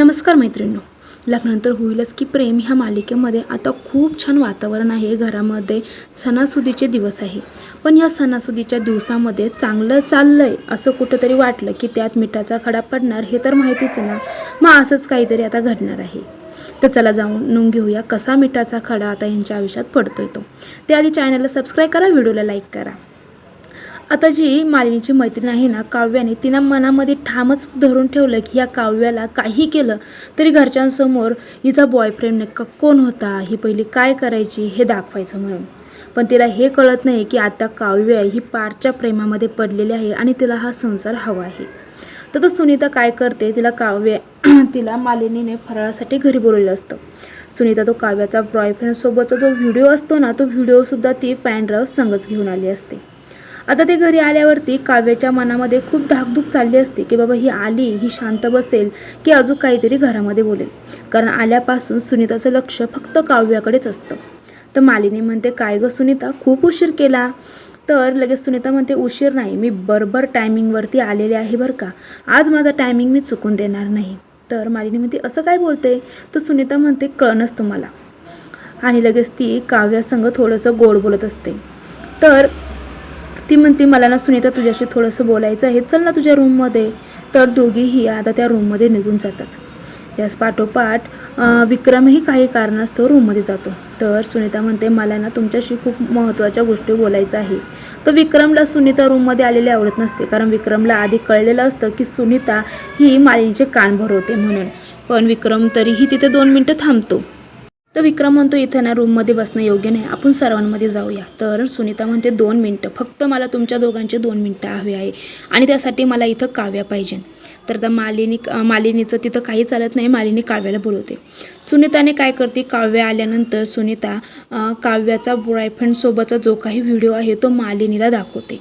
नमस्कार मैत्रिणींनो. लग्नानंतर होईलच की प्रेम ह्या मालिकेमध्ये आता खूप छान वातावरण आहे. घरामध्ये सणासुदीचे दिवस आहे. पण या सणासुदीच्या दिवसामध्ये चांगलं चाललं आहे असं कुठंतरी वाटलं की त्यात मिठाचा खडा पडणार हे तर माहितीच ना. मग असंच काहीतरी आता घडणार आहे. तर चला जाऊन घेऊया कसा मिठाचा खडा आता यांच्या आयुष्यात पडतोय तो. त्याआधी चॅनलला सबस्क्राईब करा व्हिडिओला लाईक करा. आता जी मालिनीची मैत्रीण आहे ना काव्याने तिनं मनामध्ये ठामच धरून ठेवलं की या काव्याला काही केलं तरी घरच्यांसमोर हिचा बॉयफ्रेंड नक्का कोण होता? ही पहिली काय करायची हे दाखवायचं म्हणून. पण तिला हे कळत नाही की आता काव्य ही पारच्या प्रेमामध्ये पडलेली आहे आणि तिला हा संसार हवा आहे. तर तो सुनीता काय करते? तिला काव्य तिला मालिनीने फराळासाठी घरी बोलवलं असतं. सुनीता तो काव्याचा बॉयफ्रेंडसोबतचा जो व्हिडिओ असतो ना तो व्हिडिओसुद्धा ती पॅनड्राईव्ह संगच घेऊन आली असते. आता ते घरी आल्यावरती काव्याच्या मनामध्ये खूप धाकधूक चालली असते की बाबा ही आली ही शांत बसेल की अजून काहीतरी घरामध्ये बोलेल. कारण आल्यापासून सुनीताचं लक्ष फक्त काव्याकडेच असतं. तर मालिनी म्हणते काय गं सुनीता खूप उशीर केला. तर लगेच सुनीता म्हणते उशीर नाही मी बरोबर टायमिंगवरती आलेले आहे बरं का. आज माझा टायमिंग मी चुकून देणार नाही. तर मालिनी म्हणते असं काय बोलते? तर सुनीता म्हणते कळणच तुम्हाला. आणि लगेच ती काव्यासंग थोडंसं गोड बोलत असते. तर ती म्हणते मला ना सुनीता तुझ्याशी थोडंसं बोलायचं आहे. चल ना तुझ्या रूममध्ये. तर दोघीही आता त्या रूममध्ये निघून जातात. त्याच पाठोपाठ विक्रमही काही कारणास्तव रूममध्ये जातो. तर सुनीता म्हणते मला ना तुमच्याशी खूप महत्त्वाच्या गोष्टी बोलायचं आहे. तर विक्रमला सुनीता रूममध्ये आलेली आवडत नसते. कारण विक्रमला आधी कळलेलं असतं की सुनीता ही मालिनीचे कान भरवते म्हणून. पण विक्रम तरीही तिथे दोन मिनटं थांबतो. तर विक्रम म्हणतो इथं ना रूममध्ये बसणं योग्य नाही. आपण सर्वांमध्ये जाऊया. तर सुनीता म्हणते दोन मिनटं. फक्त मला तुमच्या दोघांचे दोन मिनटं हवे आहे. आणि त्यासाठी मला इथं काव्या पाहिजे. तर त्या मालिनी मालिनीचं तिथं काही चालत नाही. मालिनी काव्याला बोलवते. सुनीताने काय करते? काव्या आल्यानंतर सुनीता काव्याचा बॉयफ्रेंडसोबतचा जो काही व्हिडिओ आहे तो मालिनीला दाखवते.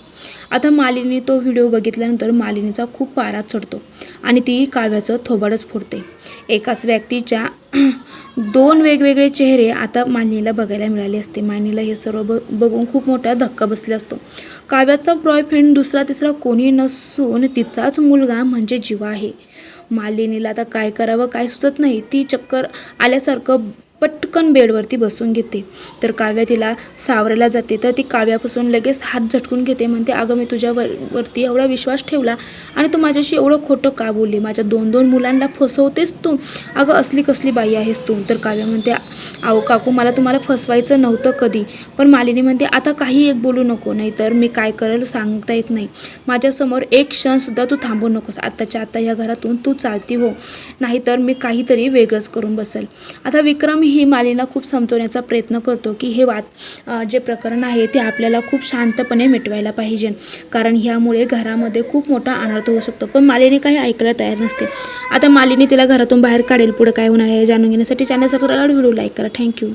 आता मालिनी तो व्हिडिओ बघितल्यानंतर मालिनीचा खूप पारा चढतो. आणि ती काव्याचं थोबाडच फोडते. एकाच व्यक्तीच्या दोन वेगवेगळे चेहरे आता मानिनीला बघायला मिळाले असते. मानिनीला हे सर्व ब बघून खूप मोठा धक्का बसला असतो. काव्याचा बॉयफ्रेंड दुसरा तिसरा कोणी नसून तिचाच मुलगा म्हणजे जीवा आहे. मालिनीला आता काय करावं काय सुचत नाही. ती चक्कर आल्यासारखं पटकन बेडवरती बसून घेते. तर काव्या तिला सावरायला जाते. तर ती काव्यापासून लगेच हात झटकून घेते. म्हणते अगं मी तुझ्यावर वरती एवढा विश्वास ठेवला आणि तू माझ्याशी एवढं खोटं का बोलली? माझ्या दोन दोन मुलांना फसवतेस तू. अगं असली कसली बाई आहेस तू. तर काव्या म्हणते आहो काकू मला तुम्हाला फसवायचं नव्हतं कधी. पण मालिनी म्हणते आता काही एक बोलू नको नाहीतर मी काय करेल सांगता येत नाही. माझ्यासमोर एक क्षणसुद्धा तू थांबू नकोस. आत्ताच्या आत्ता या घरातून तू चालती हो. नाहीतर मी काहीतरी वेगळंच करून बसेल. आता विक्रम ही मालिना खूप समजवण्याचा प्रयत्न करतो की हे वाद जे प्रकरण आहे ते आपल्याला खूप शांतपणे मिटवायला पाहिजे. कारण ह्यामुळे घरामध्ये खूप मोठा अनर्थ होऊ शकतो. पण मालिनी काही ऐकायला तयार नसते. आता मालिनी तिला घरातून बाहेर काढेल. पुढं काय होणार आहे जाणून घेण्यासाठी चॅनल सबस्क्राईब व्हिडिओ लाईक करा. Thank you